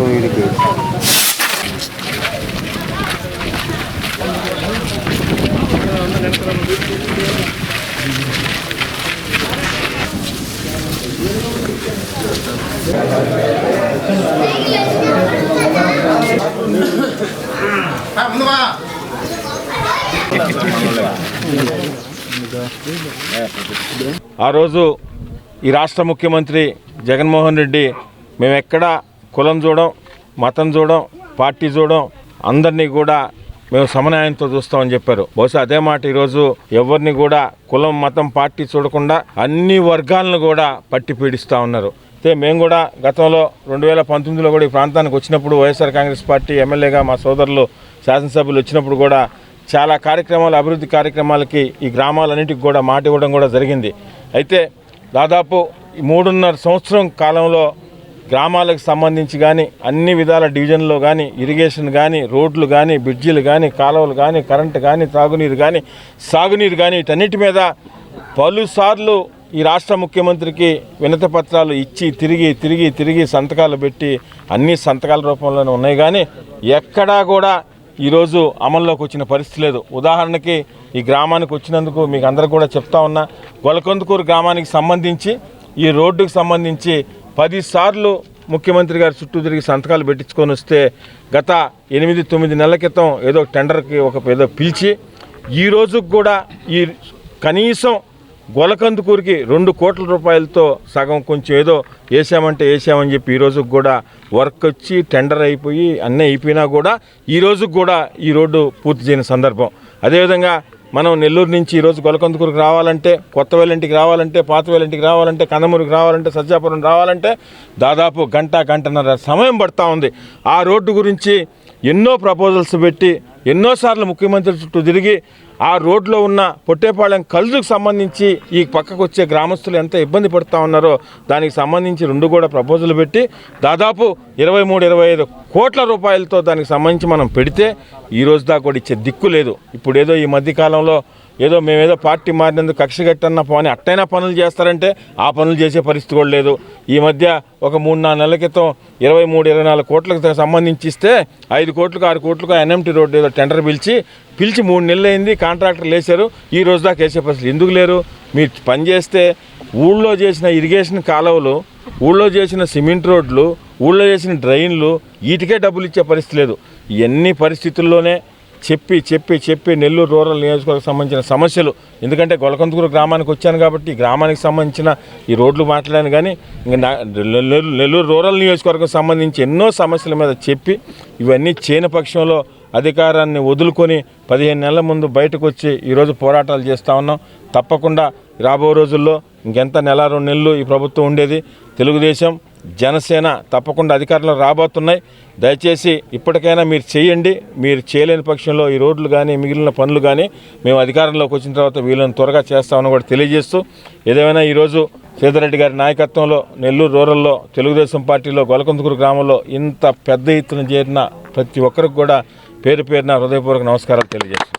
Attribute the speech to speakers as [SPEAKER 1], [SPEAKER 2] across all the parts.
[SPEAKER 1] వీడికి
[SPEAKER 2] ఆ రోజు ఈ రాష్ట్ర ముఖ్యమంత్రి జగన్మోహన్ రెడ్డి మేము ఎక్కడ కులం చూడం మతం చూడం పార్టీ చూడం అందరినీ కూడా మేము సమన్వయంతో చూస్తామని చెప్పారు. బహుశా అదే మాట ఈరోజు ఎవరిని కూడా కులం మతం పార్టీ చూడకుండా అన్ని వర్గాలను కూడా పట్టి పీడిస్తూ ఉన్నారు. అయితే మేము కూడా గతంలో రెండు వేల పంతొమ్మిదిలో కూడా ఈ ప్రాంతానికి వచ్చినప్పుడు వైఎస్ఆర్ కాంగ్రెస్ పార్టీ ఎమ్మెల్యేగా మా సోదరులు శాసనసభ్యులు వచ్చినప్పుడు కూడా చాలా కార్యక్రమాలు అభివృద్ధి కార్యక్రమాలకి ఈ గ్రామాలన్నింటికి కూడా మాట ఇవ్వడం కూడా జరిగింది. అయితే దాదాపు మూడున్నర సంవత్సరం కాలంలో గ్రామాలకు సంబంధించి కానీ అన్ని విధాల డివిజన్లో కానీ ఇరిగేషన్ కానీ రోడ్లు కానీ బ్రిడ్జిలు కానీ కాలువలు కానీ కరెంటు కానీ తాగునీరు కానీ సాగునీరు కానీ వీటన్నిటి మీద పలుసార్లు ఈ రాష్ట్ర ముఖ్యమంత్రికి వినత పత్రాలు ఇచ్చి తిరిగి తిరిగి తిరిగి సంతకాలు పెట్టి అన్ని సంతకాల రూపంలోనే ఉన్నాయి కానీ ఎక్కడా కూడా ఈరోజు అమల్లోకి వచ్చిన పరిస్థితి లేదు. ఉదాహరణకి ఈ గ్రామానికి వచ్చినందుకు మీకు అందరికి కూడా చెప్తా ఉన్నా గొలకొందుకూరు గ్రామానికి సంబంధించి ఈ రోడ్డుకు సంబంధించి పదిసార్లు ముఖ్యమంత్రి గారి చుట్టూ తిరిగి సంతకాలు పెట్టించుకొని వస్తే గత ఎనిమిది తొమ్మిది నెలల క్రితం ఏదో టెండర్కి ఒక ఏదో పిలిచి ఈ రోజుకు కూడా ఈ కనీసం గొలకందుకూరికి రెండు కోట్ల రూపాయలతో సగం కొంచెం ఏదో వేసామంటే వేసామని చెప్పి ఈ రోజుకు కూడా వర్క్ వచ్చి టెండర్ అయిపోయి అన్నీ అయిపోయినా కూడా ఈ రోజుకు కూడా ఈ రోడ్డు పూర్తి చేయని సందర్భం. అదేవిధంగా మనం నెల్లూరు నుంచి ఈరోజు గొలకందుకూరుకు రావాలంటే కొత్త రావాలంటే పాతవేలింటికి రావాలంటే కందమూరుకు రావాలంటే సజ్జాపురం రావాలంటే దాదాపు గంట గంటన్నర సమయం పడతా ఉంది. ఆ రోడ్డు గురించి ఎన్నో ప్రపోజల్స్ పెట్టి ఎన్నోసార్లు ముఖ్యమంత్రి చుట్టూ తిరిగి ఆ రోడ్లో ఉన్న పొట్టేపాళెం కలుజుకు సంబంధించి ఈ పక్కకు వచ్చే గ్రామస్తులు ఎంత ఇబ్బంది పడుతూ ఉన్నారో దానికి సంబంధించి రెండు కూడా ప్రపోజల్ పెట్టి దాదాపు ఇరవై మూడు ఇరవై ఐదు కోట్ల రూపాయలతో దానికి సంబంధించి మనం పెడితే ఈ రోజు దాకా కూడా ఇచ్చే దిక్కు లేదు. ఇప్పుడు ఏదో ఈ మధ్యకాలంలో ఏదో మేమేదో పార్టీ మారినందుకు కక్ష కట్టన్న పోని అట్టైనా పనులు చేస్తారంటే ఆ పనులు చేసే పరిస్థితి కూడా లేదు. ఈ మధ్య ఒక మూడు నాలుగు నెలల క్రితం ఇరవై మూడు ఇరవై నాలుగు కోట్లకు సంబంధించి ఇస్తే ఐదు కోట్లకు ఆరు కోట్లకు ఎన్ఎంటీ రోడ్డు ఏదో టెండర్ పిలిచి పిలిచి మూడు నెలలు అయింది కాంట్రాక్టర్ లేచారు. ఈ రోజు దాకా వేసే పరిస్థితి ఎందుకు లేరు? మీరు పని చేస్తే ఊళ్ళో చేసిన ఇరిగేషన్ కాలువలు ఊళ్ళో చేసిన సిమెంట్ రోడ్లు ఊళ్ళో చేసిన డ్రైన్లు వీటికే డబ్బులు ఇచ్చే పరిస్థితి లేదు. ఎన్ని పరిస్థితుల్లోనే చెప్పి చెప్పి చెప్పి నెల్లూరు రూరల్ నియోజకవర్గం సంబంధించిన సమస్యలు. ఎందుకంటే గొలకందుకూరు గ్రామానికి వచ్చాను కాబట్టి ఈ గ్రామానికి సంబంధించిన ఈ రోడ్లు మాట్లాడాను కానీ ఇంకా నెల్లూరు నెల్లూరు రూరల్ నియోజకవర్గం సంబంధించి ఎన్నో సమస్యల మీద చెప్పి ఇవన్నీ చేయని పక్షంలో అధికారాన్ని వదులుకొని పదిహేను నెలల ముందు బయటకు వచ్చి ఈరోజు పోరాటాలు చేస్తూ ఉన్నాం. తప్పకుండా రాబో రోజుల్లో ఇంకెంత నెల రెండు నెలలు ఈ ప్రభుత్వం ఉండేది. తెలుగుదేశం జనసేన తప్పకుండా అధికారంలో రాబోతున్నాయి. దయచేసి ఇప్పటికైనా మీరు చేయండి. మీరు చేయలేని పక్షంలో ఈ రోడ్లు కానీ మిగిలిన పనులు కానీ మేము అధికారంలోకి వచ్చిన తర్వాత వీళ్ళని త్వరగా చేస్తామని కూడా తెలియజేస్తూ ఏదేమైనా ఈరోజు సీతారెడ్డి గారి నాయకత్వంలో నెల్లూరు రూరల్లో తెలుగుదేశం పార్టీలో గొలకొందుకూరు గ్రామంలో ఇంత పెద్ద ఎత్తున చేరిన ప్రతి ఒక్కరికి కూడా పేరు పేరున హృదయపూర్వక నమస్కారాలు తెలియజేస్తున్నాను.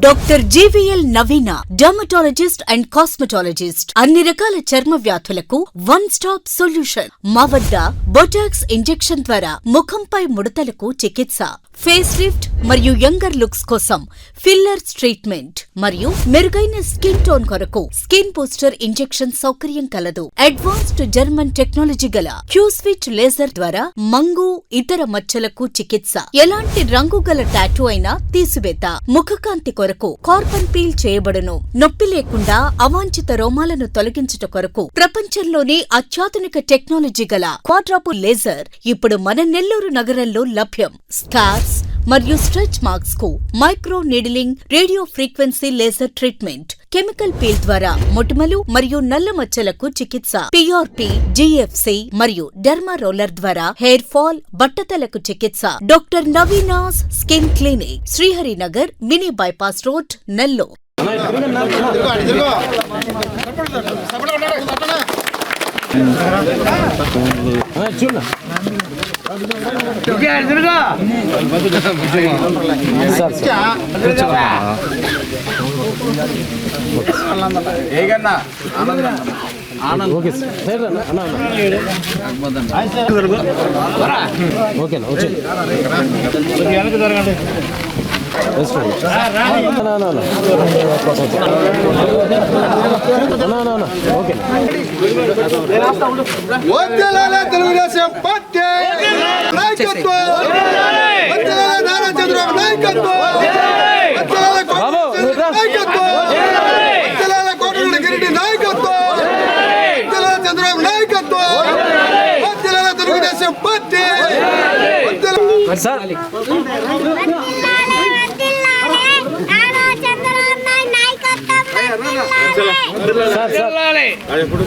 [SPEAKER 3] Doctor GVL Naveena dermatologist and cosmetologist. అన్ని రకాల చర్మ వ్యాధులకు వన్ స్టాప్ సొల్యూషన్. మా వద్ద బొటాక్స్ ఇంజెక్షన్ ద్వారా ముఖంపై ముడతలకు చికిత్స. ఫేస్ లిఫ్ట్ మరియు యంగర్ లుక్స్ కోసం ఫిల్లర్ ట్రీట్మెంట్ మరియు మెరుగైన స్కిన్ టోన్ కొరకు స్కిన్ బూస్టర్ ఇంజెక్షన్ సౌకర్యం కలదు. అడ్వాన్స్డ్ జర్మన్ టెక్నాలజీ గల క్యూస్విచ్ లేజర్ ద్వారా మంగు ఇతర మచ్చలకు చికిత్స. ఎలాంటి రంగు గల టాటూ అయినా తీసివేత. ముఖకాంతి కొరకు కార్బన్ పీల్ చేయబడును. నొప్పి లేకుండా అవాంఛిత రోమాలను తొలగించుట కొరకు ప్రపంచంలోనే అత్యాధునిక టెక్నాలజీ గల క్వాడ్రాపు లేజర్ ఇప్పుడు మన నెల్లూరు నగరంలో లభ్యం. స్కార్స్ మరియు stretch మార్క్స్కు micro needling radio frequency laser treatment. Chemical peel ద్వారా మొటిమలు మరియు నల్ల మచ్చలకు చికిత్స. పిఆర్పి జిఎఫ్సి మరియు డెర్మా రోలర్ ద్వారా హెయిర్ ఫాల్ బట్టతలకు చికిత్స. Doctor Naveena's skin clinic Sriharinagar mini bypass road Nellore.
[SPEAKER 4] ఏగన్నా
[SPEAKER 1] okay sir. ఓకేనా వచ్చి అన్న. ఓకేనా
[SPEAKER 4] వద్దలాలే తెలుగుదేశం పార్టీ నాయకత్వం జిల్లా చంద్రబాబు నాయకత్వం జిల్లాలో తెలుగుదేశం పార్టీ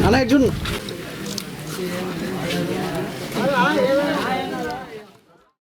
[SPEAKER 1] అలా